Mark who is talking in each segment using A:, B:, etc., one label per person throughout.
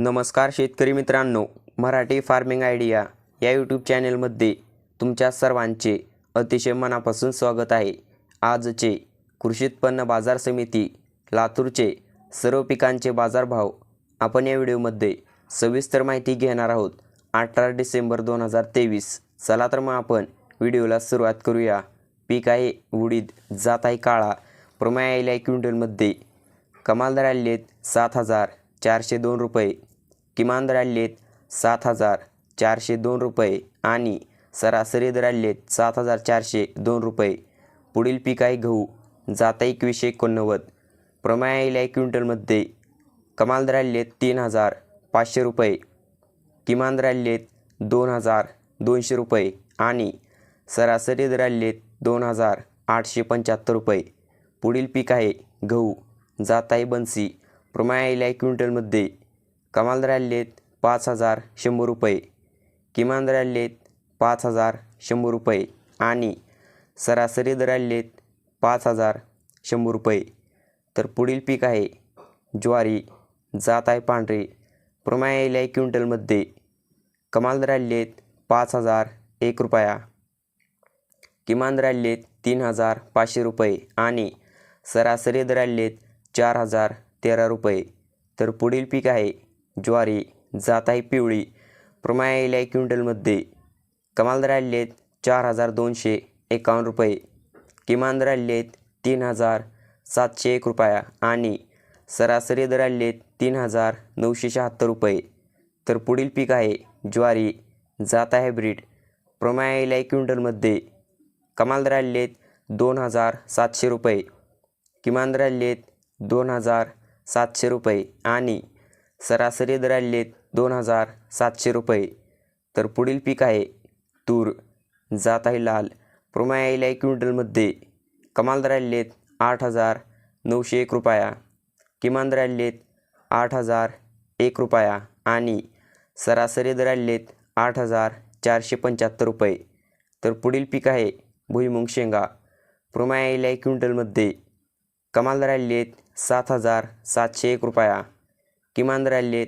A: नमस्कार शेतकरी मित्रांनो मराठी फार्मिंग आयडिया या यूट्यूब चॅनेलमध्ये तुमच्या सर्वांचे अतिशय मनापासून स्वागत आहे. आजचे कृषी उत्पन्न बाजार समिती लातूरचे सर्व पिकांचे बाजारभाव आपण या व्हिडिओमध्ये सविस्तर माहिती घेणार आहोत. अठरा डिसेंबर दोन हजार तेवीस चला तर मग आपण व्हिडिओला सुरुवात करूया. पीक आहे उडीद जात आहे काळा. प्रमाय आलेल्या क्विंटलमध्ये कमाल दर आलेले आहेत सात हजार चारशे दोन रुपये. किमान दर सात हजार चारशे दोन रुपये आणि सरासरी दर सात हजार चारशे दोन रुपये. पुढील पीक आहे गहू जाता एकवीसशे एकोणनव्वद. प्रमाय आलेल्या क्विंटलमध्ये. कमाल दर तीन हजार पाचशे रुपये. किमान दर दोन हजार दोनशे रुपये आणि सरासरी दर दोन हजार आठशे पंच्याहत्तर रुपये. पुढील पीक आहे गहू जाताई बन्सी. प्रमाण आलेल्या क्विंटलमध्ये. कमाल दर पाच हजार शंभर रुपये. किमान दर पाच हजार शंभर रुपये आणि सरासरी दर पाच हजार शंभर रुपये. तर पुढील पीक आहे ज्वारी जात आहे पांढरी. प्रमाण आहे क्विंटलमध्ये. कमाल दर पाच हजार एक रुपया. किमान दर तीन हजार पाचशे रुपये आणि सरासरी दर चार हजार तेरा रुपये. तर पुढील पीक आहे ज्वारी जात आहे पिवळी प्रमाण आलेल्या क्विंटलमध्ये कमाल दर आलेले आहेत चार हजार दोनशे एकावन्न रुपये. किमान दर आलेले आहेत तीन हजार सातशे एक रुपया आणि सरासरी दर आलेले आहेत तीन हजार नऊशे शहात्तर रुपये. तर पुढील पीक आहे ज्वारी जात आहे हायब्रीड प्रमाण आलेल्या क्विंटलमध्ये कमाल दर आलेले आहेत दोन हजार सातशे रुपये. किमान दर आलेले आहेत दोन हजार सातशे रुपये आणि सरासरी दर दोन हजार सातशे रुपये. तर पुढील पीक आहे तूर. जात आहे लाल. प्रमाण आलेल्या क्विंटलमध्ये कमाल दर आठ हजार नऊशे एक रुपया. किमान दर आठ हजार एक रुपया. आणि सरासरी दर आठ हजार चारशे पंच्याहत्तर रुपये. तर पुढील पीक आहे भुईमुंग शेंगा. प्रमाण आलेल्या क्विंटलमध्ये कमाल दर सात हजार सातशे एक रुपया. किमान दर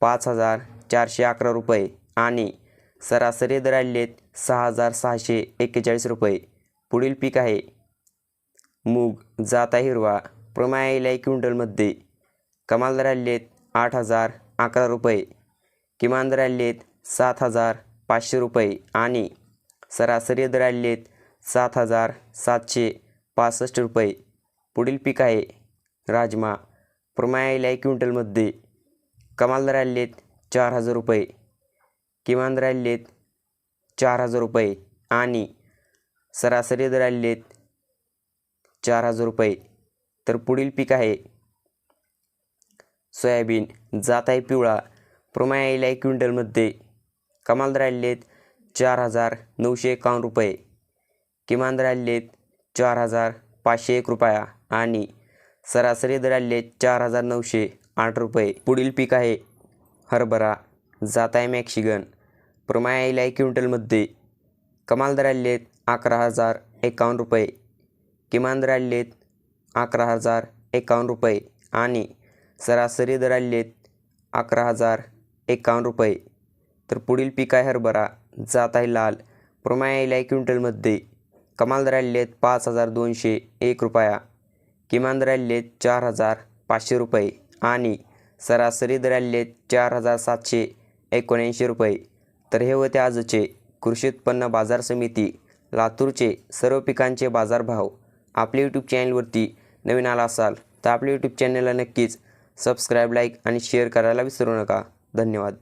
A: पाच हजार चारशे अकरा रुपये आणि सरासरी दर सहा हजार सहाशे एक्केचाळीस रुपये. पुढील पीक आहे मूग जाता हिरवा प्रमाण क्विंटलमध्ये. कमाल दर आठ हजार अकरा रुपये. किमान दर सात हजार पाचशे रुपये आणि सरासरी दर सात हजार सातशे पासष्ट रुपये. पुढील पीक आहे राजमा प्रमाण क्विंटलमध्ये. कमाल दर चार हजार रुपये. किमान राहिलेत चार हजार रुपये. आणि सरासरी दर चार हजार रुपये. तर पुढील पीक आहे सोयाबीन. जात आहे पिवळा. प्रमाण एक क्विंटलमध्ये कमाल दर चार हजार नऊशे एकावन्न रुपये. किमान दर चार हजार पाचशे एक रुपया. आणि सरासरी दर चार हजार नऊशे. आठ रुपये. पुढील पीक आहे. हरभरा. जात आहे मॅक्सिगन प्रमाण आहे क्विंटलमध्ये. कमाल दर आहेत अकरा हजार एकावन्न रुपये. किमान दर आहेत अकरा हजार एकावन्न रुपये. आणि सरासरी दर आहेत अकरा हजार एकावन्न रुपये. तर पुढील पीक आहे हरभरा. जात आहे लाल. प्रमाण आहे क्विंटलमध्ये. कमाल दर आहेत पाच हजार दोनशे एक रुपया. किमान दर आहेत चार हजार पाचशे रुपये. आणि सरासरी दर चार हजार सातशे एकोणऐंशी रुपये. तर हे होते आजचे कृषी उत्पन्न बाजार समिती लातूरचे सर्व पिकांचे बाजारभाव. आपल्या यूट्यूब चॅनलवरती नवीन आला असाल तर आपल्या यूट्यूब चॅनलला नक्कीच सबस्क्राईब लाईक आणि शेअर करायला विसरू नका. धन्यवाद.